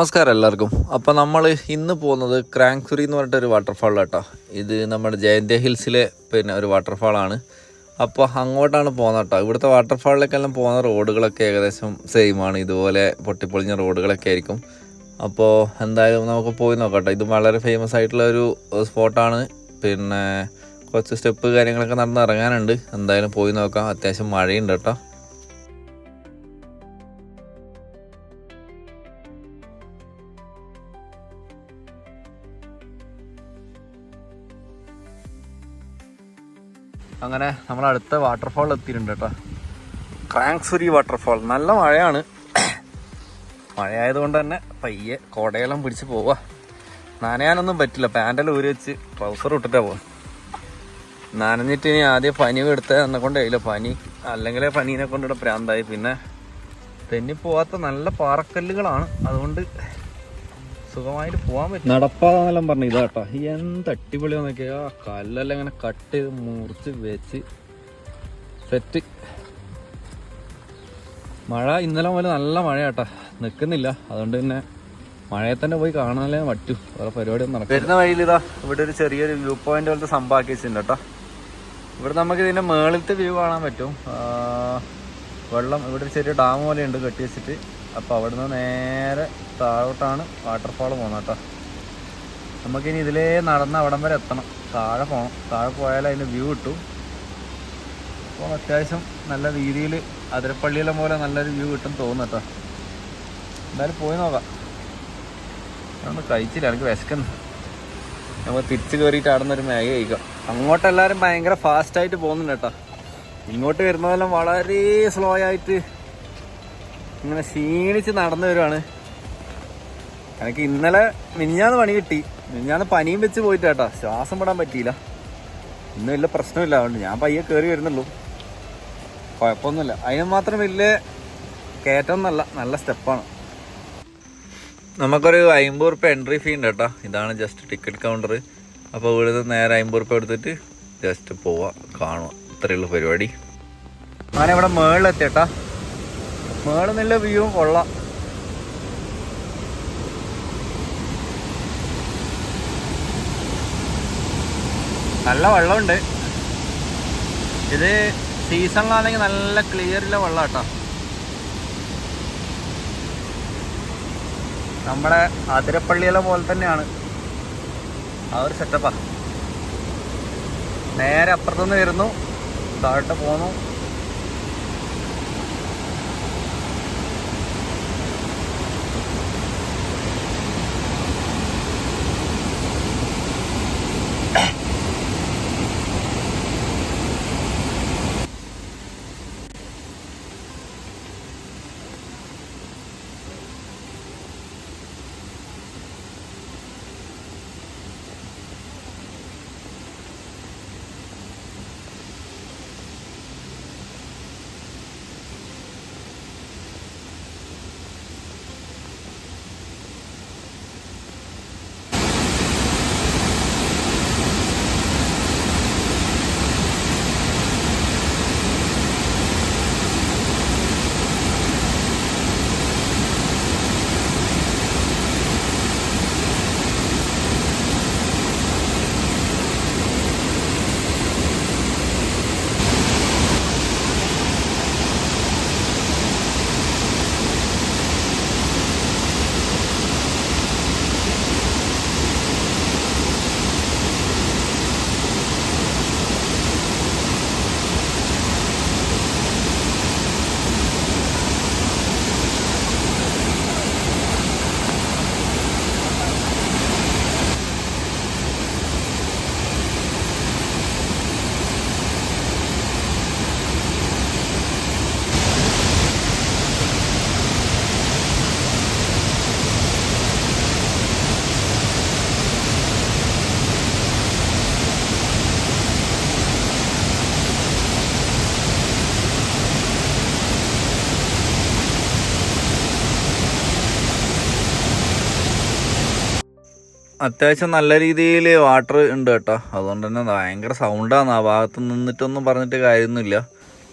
നമസ്കാരം എല്ലാവർക്കും. അപ്പോൾ നമ്മൾ ഇന്ന് പോകുന്നത് ക്രാങ്ക്സുരി എന്ന് പറഞ്ഞിട്ട് ഒരു വാട്ടർഫാൾ കേട്ടോ ഇത് നമ്മുടെ ജയന്തി ഹിൽസിലെ പിന്നെ ഒരു വാട്ടർഫാളാണ് അപ്പോൾ അങ്ങോട്ടാണ് പോകുന്നത് കേട്ടോ. ഇവിടുത്തെ വാട്ടർഫാളിലേക്കെല്ലാം പോകുന്ന റോഡുകളൊക്കെ ഏകദേശം സെയിമാണ് ഇതുപോലെ പൊട്ടിപ്പൊളിഞ്ഞ റോഡുകളൊക്കെ ആയിരിക്കും. അപ്പോൾ എന്തായാലും നമുക്ക് പോയി നോക്കാം ഇത് വളരെ ഫേമസ് ആയിട്ടുള്ള ഒരു സ്പോട്ടാണ് പിന്നെ കുറച്ച് സ്റ്റെപ്പ് കാര്യങ്ങളൊക്കെ നടന്ന് ഇറങ്ങാനുണ്ട്. എന്തായാലും പോയി നോക്കാം. അത്യാവശ്യം മഴയുണ്ട് കേട്ടോ. അങ്ങനെ നമ്മൾ അടുത്ത വാട്ടർഫാൾ എത്തിയിട്ടുണ്ട് കേട്ടോ. ക്രാങ്സുരി വാട്ടർഫാൾ നല്ല മഴയാണ്. മഴയായതുകൊണ്ട് തന്നെ പയ്യെ കോടയെല്ലാം പിടിച്ച് പോവുക നനയാനൊന്നും പറ്റില്ല. പാന്റൽ ഊരി വെച്ച് ട്രൗസർ ഇട്ടിട്ടാ പോവാ. നനഞ്ഞിട്ട് ഇനി ആദ്യം പനി എടുത്ത് എന്നെ കൊണ്ട് കഴിയില്ല പനി അല്ലെങ്കിൽ പനീനെ കൊണ്ടിവിടെ പ്രാന്തായി. പിന്നെ തെന്നി പോവാത്ത നല്ല പാറക്കല്ലുകളാണ്. അതുകൊണ്ട് സുഖമായിട്ട് പോകാൻ പറ്റും. നടപ്പാന്നെല്ലാം പറഞ്ഞു. ഇതാ കേട്ടോ. എന്ത് അടിപൊളിയാന്നൊക്കെ ആ കല്ലെല്ലാം ഇങ്ങനെ കട്ട് ചെയ്ത് മുറിച്ച് വെച്ച് സെറ്റ് മഴ ഇന്നലെ പോലെ നല്ല മഴ കേട്ടാ. നിൽക്കുന്നില്ല അതുകൊണ്ട് തന്നെ മഴയെ തന്നെ പോയി കാണാനല്ലേ പറ്റൂ. വേറെ പരിപാടി ഒന്നും നടക്കും വരുന്ന വഴിയിൽ ഇതാ ഇവിടെ ഒരു ചെറിയൊരു വ്യൂ പോയിന്റ് പോലത്തെ സംഭവമാക്കി വെച്ചിട്ടുണ്ട് കേട്ടോ. ഇവിടെ നമുക്ക് ഇതിന്റെ മേളിലത്തെ വ്യൂ കാണാൻ പറ്റും. വെള്ളം ഇവിടെ ഒരു ചെറിയ ഡാം പോലെ ഉണ്ട് കെട്ടി വെച്ചിട്ട്. അപ്പോൾ അവിടെ നിന്ന് നേരെ താഴോട്ടാണ് വാട്ടർഫാൾ പോകുന്നത് കേട്ടോ. നമുക്കിനി ഇതിലേ നടന്ന് അവിടം വരെ എത്തണം. താഴെ പോകണം താഴെ പോയാൽ അതിന് വ്യൂ കിട്ടും. അപ്പോൾ അത്യാവശ്യം നല്ല രീതിയിൽ അതിരപ്പള്ളിയിലെ പോലെ നല്ലൊരു വ്യൂ കിട്ടും തോന്നുന്നു കേട്ടോ. എന്തായാലും പോയി നോക്കാം. അതൊന്ന് കഴിച്ചില്ല. എനിക്ക് വിശക്കുന്നു. നമ്മൾ തിരിച്ച് കയറിയിട്ട് അവിടെ നിന്നൊരു മാഗി കഴിക്കാം അങ്ങോട്ടെല്ലാവരും ഭയങ്കര ഫാസ്റ്റായിട്ട് പോകുന്നുണ്ട് കേട്ടോ. ഇങ്ങോട്ട് വരുന്നതെല്ലാം വളരെ സ്ലോ ആയിട്ട് ഇങ്ങനെ ക്ഷീണിച്ച് നടന്നു വരുവാണ്. എനിക്ക് ഇന്നലെ മിനിഞ്ഞാന്ന് പണി കിട്ടി. മിനിഞ്ഞാന്ന് പനിയും വെച്ച് പോയിട്ട് കേട്ടോ ശ്വാസം വിടാൻ പറ്റിയില്ല. ഇന്നും വലിയ പ്രശ്നമില്ല. അതുകൊണ്ട് ഞാൻ പയ്യെ കയറി വരുന്നുള്ളൂ. കുഴപ്പമൊന്നുമില്ല. അതിന് മാത്രം വലിയ കയറ്റം നല്ല സ്റ്റെപ്പാണ്. നമുക്കൊരു അമ്പത് റുപ്യ എൻട്രി ഫീ ഉണ്ട് കേട്ടോ. ഇതാണ് ജസ്റ്റ് ടിക്കറ്റ് കൗണ്ടർ അപ്പോൾ ഇവിടുന്ന് നേരെ അമ്പത് റുപ്യ എടുത്തിട്ട് ജസ്റ്റ് പോവാ. കാണുക ഇത്രയുള്ള പരിപാടി. അങ്ങനെ ഇവിടെ മേളിലെത്തിയേട്ടാ മേളിൽ നല്ല വ്യൂ കൊള്ളാം. നല്ല വെള്ളമുണ്ട്. ഇത് സീസണിലാണെങ്കിൽ നല്ല ക്ലിയറിലെ വെള്ളം കേട്ടോ നമ്മുടെ അതിരപ്പള്ളിയിലെ പോലെ തന്നെയാണ്. ആ ഒരു സെറ്റപ്പാ നേരെ അപ്പുറത്തുനിന്ന് വരുന്നു. താഴോട്ട് പോന്നു. അത്യാവശ്യം നല്ല രീതിയിൽ വാട്ടർ ഉണ്ട് കേട്ടോ. അതുകൊണ്ട് തന്നെ ഭയങ്കര സൗണ്ടാണ് ആ ഭാഗത്ത് നിന്നിട്ടൊന്നും പറഞ്ഞിട്ട് കാര്യമൊന്നുമില്ല.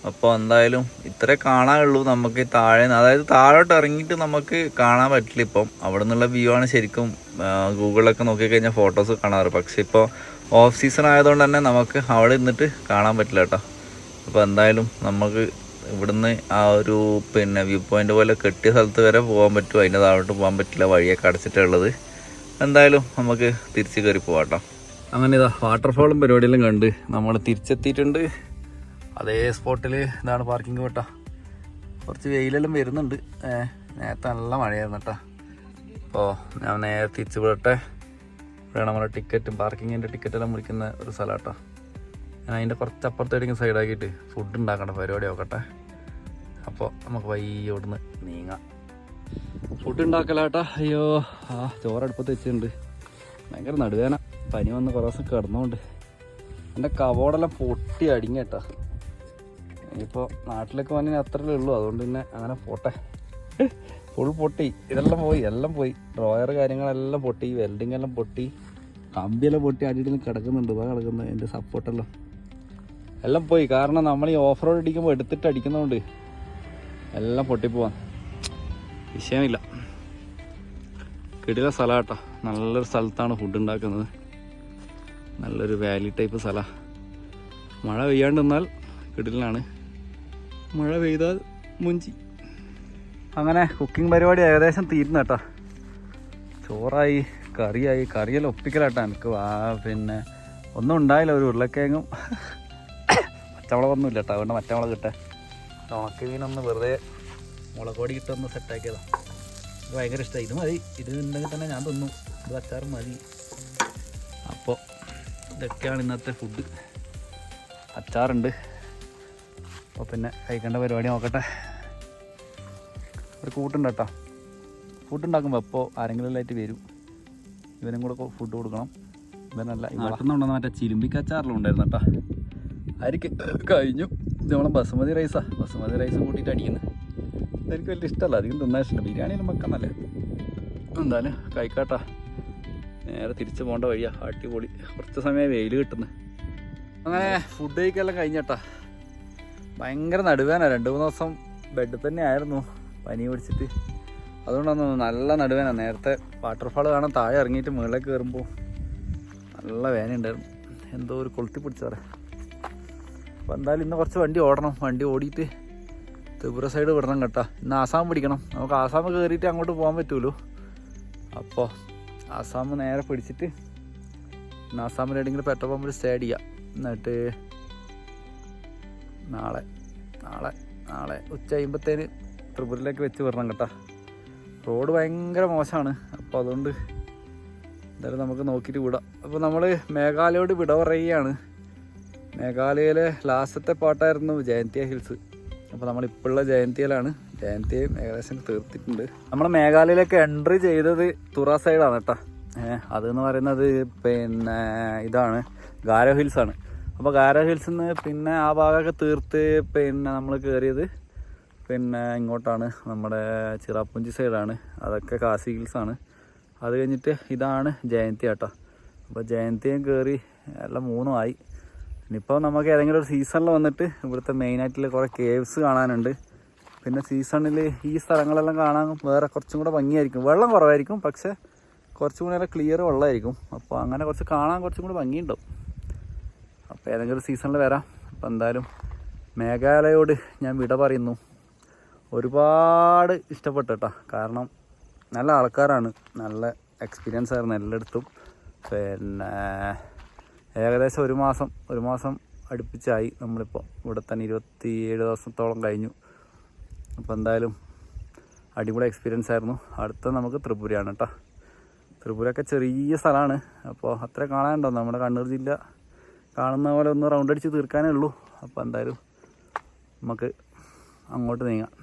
അപ്പോൾ എന്തായാലും ഇത്രേ കാണാനുള്ളൂ നമുക്ക് താഴെ. അതായത് താഴോട്ട് ഇറങ്ങിയിട്ട് നമുക്ക് കാണാൻ പറ്റില്ല ഇപ്പം. അവിടെ നിന്നുള്ള വ്യൂ ആണ് ശരിക്കും ഗൂഗിളിലൊക്കെ നോക്കിക്കഴിഞ്ഞാൽ ഫോട്ടോസ് കാണാറ്. പക്ഷേ ഇപ്പോൾ ഓഫ് സീസൺ ആയതുകൊണ്ട് തന്നെ നമുക്ക് അവിടെ നിന്നിട്ട് കാണാൻ പറ്റില്ല കേട്ടോ. അപ്പോൾ എന്തായാലും നമുക്ക് ഇവിടുന്ന് ആ ഒരു പിന്നെ വ്യൂ പോയിന്റ് പോലെ കെട്ടിയ സ്ഥലത്ത് വരെ പോകാൻ പറ്റും. അതിന്റെ താഴോട്ട് പോകാൻ പറ്റില്ല. വഴിയൊക്കെ അടച്ചിട്ടുള്ളത് എന്തായാലും നമുക്ക് തിരിച്ച് കയറി പോവാട്ടോ. അങ്ങനെ ഇതാ വാട്ടർഫോളും പരിപാടിയെല്ലാം കണ്ട് നമ്മൾ തിരിച്ചെത്തിയിട്ടുണ്ട്. അതേ സ്പോട്ടിൽ ഇതാണ് പാർക്കിംഗ് കേട്ടോ. കുറച്ച് വെയിലെല്ലാം വരുന്നുണ്ട്. നേരത്തെ നല്ല മഴയായിരുന്നു കേട്ടോ. അപ്പോൾ ഞാൻ നേരെ തിരിച്ചു വിടട്ടെ. ഇവിടെ നമ്മുടെ ടിക്കറ്റും പാർക്കിങ്ങിന്റെ ടിക്കറ്റെല്ലാം മുറിക്കുന്ന ഒരു സ്ഥലം കേട്ടോ. ഞാൻ അതിന്റെ കുറച്ച് അപ്പുറത്തേക്കും സൈഡാക്കിയിട്ട് ഫുഡ് ഉണ്ടാക്കേണ്ട പരിപാടി നോക്കട്ടെ. അപ്പോൾ നമുക്ക് വൈ ഇവിടുന്ന് നീങ്ങാം. ഫുഡ് ഉണ്ടാക്കലാട്ടാ അയ്യോ ആ ചോറടുപ്പത്ത് വെച്ചിട്ടുണ്ട്. ഭയങ്കര നടുവേന. പനി വന്ന് കുറേ ദിവസം കിടന്നുകൊണ്ട് എന്റെ കവോടെല്ലാം പൊട്ടി അടിങ്ങട്ടാ ഇപ്പോൾ നാട്ടിലേക്ക് വന്നതിന് അത്രയല്ലേ ഉള്ളൂ. അതുകൊണ്ട് പിന്നെ അങ്ങനെ പോട്ടെ. ഫുൾ പൊട്ടി. ഇതെല്ലാം പോയി എല്ലാം പോയി. ഡ്രോയർ കാര്യങ്ങളെല്ലാം പൊട്ടി വെൽഡിങ് എല്ലാം പൊട്ടി. കമ്പിയെല്ലാം പൊട്ടി അടിയിലും കിടക്കുന്നുണ്ട്. ഇതാ കിടക്കുന്നത് എന്റെ സപ്പോർട്ടെല്ലാം എല്ലാം. പോയി. കാരണം നമ്മൾ ഈ ഓഫ് റോഡ് അടിക്കുമ്പോൾ എടുത്തിട്ട് അടിക്കുന്നതുകൊണ്ട് എല്ലാം പൊട്ടിപ്പോവാൻ വിഷയമില്ല. കിടില സ്ഥലം കേട്ടോ. നല്ലൊരു സ്ഥലത്താണ് ഫുഡ് ഉണ്ടാക്കുന്നത്. നല്ലൊരു വാലി ടൈപ്പ് സ്ഥലമാണ് മഴ പെയ്യാണ്ട് നിന്നാൽ കിടിലാണ്. മഴ പെയ്താൽ മുഞ്ചി. അങ്ങനെ കുക്കിംഗ് പരിപാടി ഏകദേശം തീരുന്ന കേട്ടോ. ചോറായി കറിയായി. കറിയെല്ലാം ഒപ്പിക്കലാട്ടോ എനിക്ക്. വാ പിന്നെ ഒന്നും ഉണ്ടായില്ല. ഒരു ഉരുളക്കിഴങ്ങും. ഇല്ല കേട്ടോ. അതുകൊണ്ട് മറ്റമുളക് കിട്ടെ ഉണക്ക മീനൊന്ന് വെറുതെ മുളക് പൊടി ഇട്ടൊന്ന് സെറ്റാക്കിയതാണ് ഭയങ്കര ഇഷ്ടമായി ഇത് മതി. ഇത് ഉണ്ടെങ്കിൽ തന്നെ ഞാൻ തിന്നു. ഇത് അച്ചാറും മതി. അപ്പോൾ ഇതൊക്കെയാണ് ഇന്നത്തെ ഫുഡ് അച്ചാറുണ്ട്. അപ്പോൾ പിന്നെ കഴിക്കേണ്ട പരിപാടി നോക്കട്ടെ. ഒരു കൂട്ടുണ്ട് കേട്ടോ. ഫുഡ് ഉണ്ടാക്കുമ്പോൾ അപ്പോൾ ആരെങ്കിലും ആയിട്ട് വരും. ഇവനും കൂടെ ഫുഡ് കൊടുക്കണം. ഇവനല്ല നാട്ടിൽ മറ്റേ ചിലുമ്പിക്കച്ചാറിലും ഉണ്ടായിരുന്നു കേട്ടോ. ആയിരിക്കും കഴിഞ്ഞു. നമ്മളെ ബസുമതി റൈസാണ് ബസുമതി റൈസ് കൂട്ടിയിട്ട് അടിക്കുന്നത് എനിക്ക് വലിയ ഇഷ്ടമല്ല. അധികം തിന്നാൻ ബിരിയാണിയിലും വെക്കാന്നല്ലേ എന്തായാലും കഴിക്കാട്ടാ. നേരെ തിരിച്ചു പോകേണ്ട വഴിയാ. അടിപൊളി. കുറച്ച് സമയം വെയിൽ കിട്ടുന്നു. അങ്ങനെ ഫുഡ് കഴിക്കെല്ലാം കഴിഞ്ഞട്ടാ. ഭയങ്കര നടുവേന രണ്ട് മൂന്ന് ദിവസം ബെഡിൽ തന്നെ ആയിരുന്നു. പനി പിടിച്ചിട്ട്. അതുകൊണ്ടാണ് നല്ല നടുവേന നേരത്തെ വാട്ടർഫാൾ കാണാൻ താഴെ ഇറങ്ങിയിട്ട് മുകളിലേക്ക് കയറുമ്പോൾ നല്ല വേന ഉണ്ടായിരുന്നു. എന്തോ ഒരു കൊളുത്തി പിടിച്ചവിടെ അപ്പോൾ എന്തായാലും ഇന്ന് കുറച്ച് വണ്ടി ഓടണം. വണ്ടി ഓടിയിട്ട് ത്രിപുര സൈഡ് വിടണം കേട്ടോ. ഇന്ന് ആസാം പിടിക്കണം. നമുക്ക് ആസാം കയറിയിട്ട് അങ്ങോട്ട് പോകാൻ പറ്റുമല്ലോ അപ്പോൾ ആസാം നേരെ പിടിച്ചിട്ട് ഇന്ന് ആസാമിൽ എവിടെയെങ്കിലും പെട്രോൾ പമ്പിൽ സ്റ്റേ ചെയ്യാം. എന്നിട്ട് നാളെ നാളെ നാളെ ഉച്ച കഴിയുമ്പത്തേന് ത്രിപുരയിലേക്ക് വെച്ച് വിടണം കേട്ടോ. റോഡ് ഭയങ്കര മോശമാണ്. അപ്പോൾ അതുകൊണ്ട് എന്തായാലും നമുക്ക് നോക്കിയിട്ട് വിടാം. അപ്പോൾ നമ്മൾ മേഘാലയോട് വിട പറയുകയാണ്. മേഘാലയയിലെ ലാസ്റ്റത്തെ പാട്ടായിരുന്നു ജയന്തിയ ഹിൽസ്. അപ്പോൾ നമ്മൾ ഇപ്പോഴുള്ള ജയന്തിയിലാണ്. ജയന്തിയും ഏകദേശം തീർത്തിട്ടുണ്ട്. നമ്മൾ മേഘാലയയിലേക്ക് എൻട്രി ചെയ്തത് തുറ സൈഡാണ് കേട്ടോ. അതെന്ന് പറയുന്നത് പിന്നെ ഇതാണ്. ഗാരോ ഹിൽസ് ആണ്. അപ്പോൾ ഗാരോ ഹിൽസിൽ നിന്ന് പിന്നെ ആ ഭാഗമൊക്കെ തീർത്ത് പിന്നെ നമ്മൾ കയറിയത് പിന്നെ ഇങ്ങോട്ടാണ്. നമ്മുടെ ചിറാപ്പുഞ്ചി സൈഡാണ് അതൊക്കെ കാസി ഹിൽസ് ആണ്. അത് കഴിഞ്ഞിട്ട് ഇതാണ് ജയന്തി കേട്ടോ. അപ്പോൾ ജയന്തിയും കയറി എല്ലാം മൂന്നും ആയി ഇനിയിപ്പോൾ നമുക്ക് ഏതെങ്കിലും ഒരു സീസണിൽ വന്നിട്ട് ഇവിടുത്തെ മെയിനായിട്ടുള്ള കുറേ കേവ്സ് കാണാനുണ്ട്. പിന്നെ സീസണിൽ ഈ സ്ഥലങ്ങളെല്ലാം കാണാൻ വേറെ കുറച്ചും കൂടെ ഭംഗിയായിരിക്കും. വെള്ളം കുറവായിരിക്കും പക്ഷേ കുറച്ചും കൂടെ ക്ലിയർ വെള്ളമായിരിക്കും. അപ്പോൾ അങ്ങനെ കുറച്ച് കാണാൻ കുറച്ചും കൂടെ ഭംഗിയുണ്ടാവും. അപ്പോൾ ഏതെങ്കിലും ഒരു സീസണിൽ വരാം. അപ്പോൾ എന്തായാലും മേഘാലയോട് ഞാൻ വിട പറയുന്നു. ഒരുപാട് ഇഷ്ടപ്പെട്ടു കേട്ടോ. കാരണം നല്ല ആൾക്കാരാണ്. നല്ല എക്സ്പീരിയൻസ് ആയിരുന്നു എല്ലായിടത്തും. പിന്നെ ഏകദേശം ഒരു മാസം ഒരു മാസം അടുപ്പിച്ചായി നമ്മളിപ്പോൾ ഇവിടെ തന്നെ ഇരുപത്തി ഏഴ് ദിവസത്തോളം കഴിഞ്ഞു. അപ്പോൾ എന്തായാലും അടിപൊളി എക്സ്പീരിയൻസ് ആയിരുന്നു. അടുത്ത നമുക്ക് ത്രിപുരയാണ് കേട്ടോ ത്രിപുരയൊക്കെ ചെറിയ സ്ഥലമാണ്. അപ്പോൾ അത്ര കാണാനുണ്ടോ? നമ്മുടെ കണ്ണൂർ ജില്ല കാണുന്ന പോലെ ഒന്ന് റൗണ്ട് അടിച്ച് തീർക്കാനേ ഉള്ളൂ. അപ്പോൾ എന്തായാലും നമുക്ക് അങ്ങോട്ട് നീങ്ങാം.